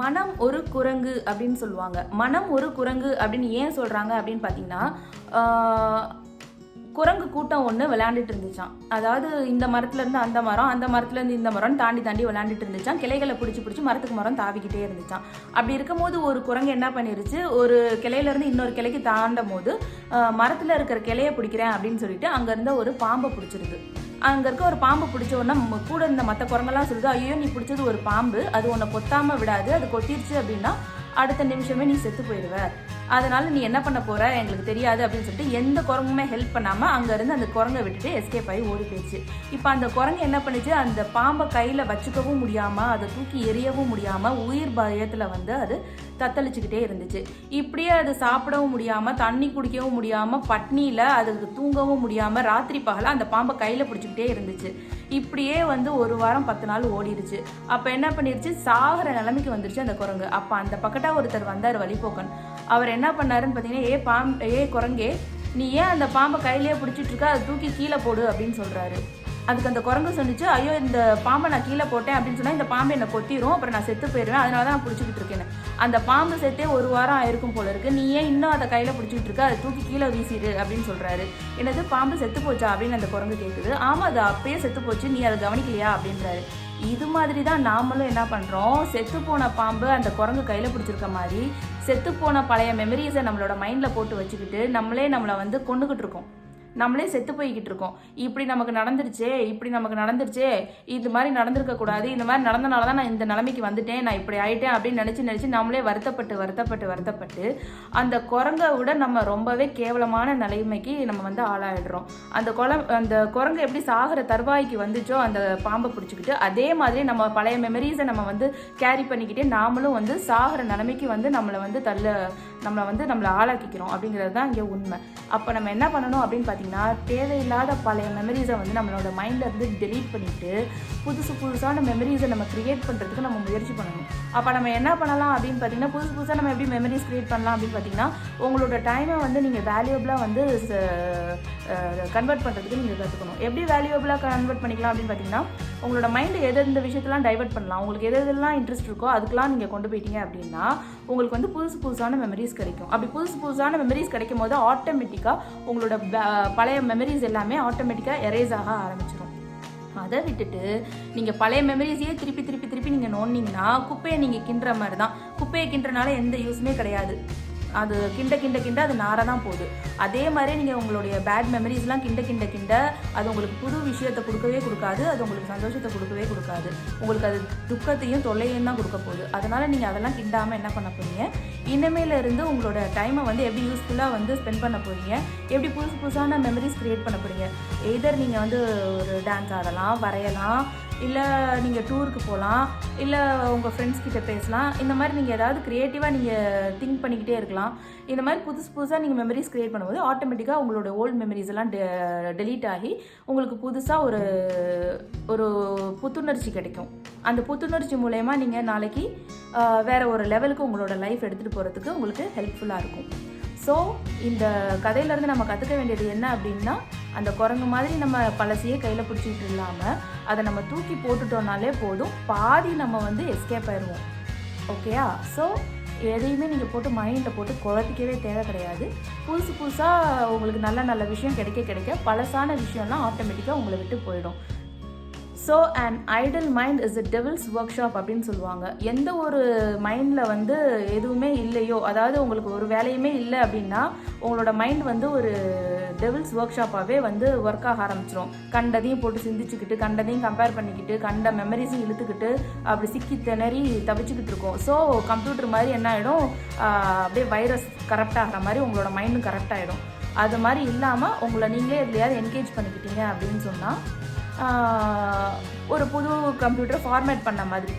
மனம் ஒரு குரங்கு அப்படின்னு சொல்லுவாங்க. மனம் ஒரு குரங்கு அப்படின்னு ஏன் சொல்கிறாங்க அப்படின்னு பார்த்தீங்கன்னா குரங்கு கூட்டம் ஒன்று விளையாண்டுட்டு இருந்துச்சான் அதாவது இந்த மரத்துலேருந்து அந்த மரம் அந்த மரத்துலேருந்து இந்த மரம் தாண்டி தாண்டி விளையாண்டுட்டு இருந்துச்சான் கிளைகளை பிடிச்சி பிடிச்சி மரத்துக்கு மரம் தாவிக்கிட்டே இருந்துச்சான் அப்படி இருக்கும்போது ஒரு குரங்கு என்ன பண்ணிருச்சு ஒரு கிளையில இருந்து இன்னொரு கிளைக்கு தாண்டும் போது மரத்தில் இருக்கிற கிளைய பிடிக்கிறேன் அப்படின்னு சொல்லிட்டு அங்கேருந்து ஒரு பாம்பை பிடிச்சிருது. அங்கே இருக்க ஒரு பாம்பு பிடிச்ச உடனே கூட இருந்த மற்ற குரங்கெல்லாம் சொல்லுது ஐயோ நீ பிடிச்சது ஒரு பாம்பு அது உன்னை கொத்தாமல் விடாது அது கொத்திருச்சு அப்படின்னா அடுத்த நிமிஷமே நீ செத்து போயிடுவ. அதனால நீ என்ன பண்ண போற? எங்களுக்கு தெரியாது அப்படின்னு சொல்லிட்டு எந்த குரங்குமே ஹெல்ப் பண்ணாம அங்கேருந்து அந்த குரங்கை விட்டுட்டு எஸ்கேப் ஆகி ஓடி போயிடுச்சு. இப்போ அந்த குரங்கு என்ன பண்ணுச்சு? அந்த பாம்பை கையில் வச்சுக்கவும் முடியாம அதை தூக்கி எரியவும் முடியாம உயிர் பயத்தில் வந்து அது தத்தளிச்சுக்கிட்டே இருந்துச்சு. இப்படியே அது சாப்பிடவும் முடியாமல் தண்ணி குடிக்கவும் முடியாமல் பட்னியில் அதுக்கு தூங்கவும் முடியாமல் ராத்திரி பகல அந்த பாம்பை கையில் பிடிச்சிக்கிட்டே இருந்துச்சு. இப்படியே வந்து ஒரு வாரம் பத்து நாள் ஓடிடுச்சு. அப்போ என்ன பண்ணிருச்சு? சாகிற நிலைமைக்கு வந்துருச்சு அந்த குரங்கு. அப்போ அந்த பக்கட்டா ஒருத்தர் வந்தார் வழிபோக்கன் அவர் என்ன பண்ணாருன்னு பார்த்தீங்கன்னா ஏ பாம் ஏ குரங்கே நீ ஏன் அந்த பாம்பை கையிலேயே பிடிச்சிட்டு இருக்க? அதை தூக்கி கீழே போடு அப்படின்னு சொல்கிறாரு அதுக்கு அந்த குரங்கு சொன்னிச்சு ஐயோ இந்த பாம்பை நான் கீழே போட்டேன் அப்படின்னு சொன்னால் இந்த பாம்பு என்னை கொத்திரும் அப்புறம் நான் செத்து போயிடுவேன் அதனால தான் நான் பிடிச்சிக்கிட்டு இருக்கேன் அந்த பாம்பு செத்தே ஒரு வாரம் ஆயிருக்கும் போல இருக்கு. நீ ஏன் இன்னும் அதை கையில் பிடிச்சிக்கிட்டு இருக்க? அதை தூக்கி கீழே வீசிடு அப்படின்னு சொல்கிறாரு என்னது பாம்பு செத்து போச்சா? அப்படின்னு அந்த குரங்கு கேட்குது ஆமாம் அது அப்பயே செத்து போச்சு. நீ அதை கவனிக்கலையா? அப்படின்றாரு. இது மாதிரி தான் நாமளும் என்ன பண்ணுறோம் செத்து போன பாம்பு அந்த குரங்கு கையில் பிடிச்சிருக்க மாதிரி செத்து போன பழைய மெமரிஸை நம்மளோட மைண்டில் போட்டு வச்சுக்கிட்டு நம்மளே நம்மளை வந்து கொண்டுகிட்டு இருக்கோம். நம்மளே செத்து போய்கிட்டு இருக்கோம். இப்படி நமக்கு நடந்துருச்சே இப்படி நமக்கு நடந்துருச்சே இது மாதிரி நடந்திருக்க கூடாது இந்த மாதிரி நடந்தனால தான் நான் இந்த நிலைமைக்கு வந்துட்டேன் நான் இப்படி ஆயிட்டேன் அப்படின்னு நினச்சி நினச்சி நம்மளே வருத்தப்பட்டு வருத்தப்பட்டு வருத்தப்பட்டு அந்த குரங்கை விட நம்ம ரொம்பவே கேவலமான நிலைமைக்கு நம்ம வந்து ஆளாயிடுறோம். அந்த குளம் அந்த குரங்கு எப்படி சாகிற தருவாய்க்கு வந்துச்சோ அந்த பாம்பை பிடிச்சிக்கிட்டு அதே மாதிரி நம்ம பழைய மெமரிஸை நம்ம வந்து கேரி பண்ணிக்கிட்டே நாமளும் வந்து சாகிற நிலைமைக்கு வந்து நம்மளை வந்து தள்ள நம்மளை வந்து நம்மளை ஆளாக்கிக்கிறோம் அப்படிங்கிறது தான் இங்கே உண்மை. அப்போ நம்ம என்ன பண்ணணும் அப்படின்னு பார்த்தீங்கன்னா தேவையில்லாத பழைய மெமரிஸை வந்து நம்மளோட மைண்ட்ல இருந்து டெலீட் பண்ணிவிட்டு புதுசு புதுசான மெமரிஸை நம்ம க்ரியேட் பண்ணுறதுக்கு நம்ம முயற்சி பண்ணணும். அப்போ நம்ம என்ன பண்ணலாம் அப்படின்னு பார்த்தீங்கன்னா புதுசு புதுசாக நம்ம எப்படி மெமரிஸ் க்ரியேட் பண்ணலாம் அப்படின்னு பார்த்தீங்கன்னா உங்களோட டைமை வந்து நீங்கள் வேல்யூபிளாக வந்து கன்வெர்ட் பண்ணுறதுக்கு நீங்கள் கற்றுக்கணும் எப்படி வேல்யூபிளாக கன்வெர்ட் பண்ணிக்கலாம் அப்படின்னு பார்த்தீங்கன்னா உங்களோட மைண்டு எது எந்த விஷயத்தெல்லாம் டைவர்ட் பண்ணலாம் உங்களுக்கு எது எதெல்லாம் இன்ட்ரெஸ்ட் இருக்கோ அதுக்கெலாம் நீங்கள் கொண்டு போயிட்டீங்க அப்படின்னா உங்களுக்கு வந்து புதுசு புதுசான மெமரிஸ் கிடைக்கும். அப்படி புதுசு புதுசான மெமரிஸ் கிடைக்கும் போது ஆட்டோமேட்டிக்காக உங்களோட பழைய மெமரிஸ் எல்லாமே ஆட்டோமேட்டிக்காக எரேஸ் ஆக ஆரம்பிச்சிடும் அதை விட்டுட்டு நீங்கள் பழைய மெமரிஸையே திருப்பி திருப்பி திருப்பி நீங்கள் நோண்டிங்கன்னா குப்பையை நீங்கள் கிண்டுற மாதிரி தான் குப்பையை கிண்டுறனால எந்த யூஸுமே கிடையாது. அது கிண்ட கிண்ட கிண்ட அது நார தான் போகுது. அதே மாதிரி நீங்கள் உங்களுடைய பேட் மெமரிஸ்லாம் கிண்ட கிண்ட கிண்ட அது உங்களுக்கு புது விஷயத்தை கொடுக்கவே கொடுக்காது அது உங்களுக்கு சந்தோஷத்தை கொடுக்கவே கொடுக்காது. உங்களுக்கு அது துக்கத்தையும் தொல்லையும் தான் கொடுக்க போகுது. அதனால் நீங்கள் அதெல்லாம் கிண்டாமல் என்ன பண்ண போறீங்க? இனிமேலேருந்து உங்களோட டைமை வந்து எப்படி யூஸ்ஃபுல்லாக வந்து ஸ்பெண்ட் பண்ண போறீங்க? எப்படி புதுசு புதுசான மெமரிஸ் க்ரியேட் பண்ண போறீங்க? எதர் நீங்கள் வந்து ஒரு டான்ஸ் ஆடலாம் வரையலாம் இல்லை நீங்கள் டூருக்கு போகலாம் இல்லை உங்கள் ஃப்ரெண்ட்ஸ் கிட்ட பேசலாம். இந்த மாதிரி நீங்கள் ஏதாவது க்ரியேட்டிவாக நீங்கள் திங்க் பண்ணிக்கிட்டே இருக்கலாம். இந்த மாதிரி புதுசு புதுசாக நீங்கள் மெமரிஸ் க்ரியேட் பண்ணும்போது ஆட்டோமேட்டிக்காக உங்களோட ஓல்டு மெமரிஸ் எல்லாம் டெலீட் ஆகி உங்களுக்கு புதுசாக ஒரு ஒரு புத்துணர்ச்சி கிடைக்கும். அந்த புத்துணர்ச்சி மூலயமா நீங்கள் நாளைக்கு வேறு ஒரு லெவலுக்கு உங்களோட லைஃப் எடுத்துகிட்டு போகிறதுக்கு உங்களுக்கு ஹெல்ப்ஃபுல்லாக இருக்கும். ஸோ இந்த கதையிலேருந்து நம்ம கற்றுக்க வேண்டியது என்ன அப்படின்னா அந்த குரங்கு மாதிரி நம்ம பழசையே கையில் பிடிச்சிட்டு இல்லாமல் அதை நம்ம தூக்கி போட்டுட்டோம்னாலே போதும். பாதி நம்ம வந்து எஸ்கேப் ஆயிடுவோம் ஓகேயா ஸோ எதையுமே நீங்கள் போட்டு மைண்டில் போட்டு குழப்பிக்கவே தேவை கிடையாது. புதுசு புதுசாக உங்களுக்கு நல்ல நல்ல விஷயம் கிடைக்க கிடைக்க பழசான விஷயம்லாம் ஆட்டோமேட்டிக்காக உங்களை விட்டு போயிடும். So and idle mind is a devil's work அப்படின்னு சொல்லுவாங்க. எந்த ஒரு மைண்டில் வந்து எதுவுமே இல்லையோ அதாவது உங்களுக்கு ஒரு வேலையுமே இல்லை அப்படின்னா உங்களோட மைண்ட் வந்து ஒரு டெவில்ஸ் ஒர்க் ஷாப்பாகவே வந்து ஒர்க் ஆக ஆரம்பிச்சிடும் கண்டதையும் போட்டு சிந்திச்சுக்கிட்டு கண்டதையும் கம்பேர் பண்ணிக்கிட்டு கண்ட மெமரிஸையும் இழுத்துக்கிட்டு அப்படி சிக்கி திணறி தவிச்சுக்கிட்டு இருக்கோம். ஸோ கம்ப்யூட்டர் மாதிரி என்ன ஆகிடும் அப்படியே வைரஸ் கரெக்ட் ஆகிற மாதிரி உங்களோட மைண்டும் கரெக்ட் ஆகிடும் அது மாதிரி இல்லாமல் உங்களை நீங்களே எதுலையாவது என்கேஜ் பண்ணிக்கிட்டீங்க அப்படின்னு சொன்னால் ஒரு புது கம்ப்யூட்டர் ஃபார்மேட் பண்ண மாதிரி.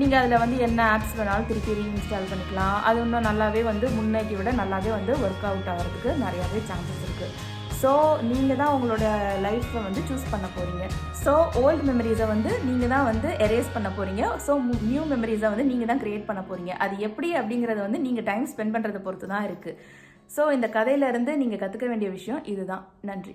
நீங்கள் அதில் வந்து என்ன ஆப்ஸ் வேணாலும் திருப்பி ரீஇன்ஸ்டால் பண்ணிக்கலாம். அது இன்னும் நல்லாவே வந்து முன்னேக்கி விட நல்லாவே வந்து ஒர்க் அவுட் ஆகிறதுக்கு நிறையாவே சான்சஸ் இருக்குது ஸோ நீங்கள் தான் உங்களோட லைஃப்பை வந்து சூஸ் பண்ண போகிறீங்க ஸோ ஓல்டு மெமரிஸை வந்து நீங்கள் தான் வந்து எரேஸ் பண்ண போகிறீங்க ஸோ நியூ மெமரிஸை வந்து நீங்கள் தான் க்ரியேட் பண்ண போகிறீங்க அது எப்படி அப்படிங்கிறத வந்து நீங்கள் டைம் ஸ்பெண்ட் பண்ணுறதை பொறுத்து தான் இருக்குது ஸோ இந்த கதையிலேருந்து நீங்கள் கற்றுக்க வேண்டிய விஷயம் இதுதான். நன்றி.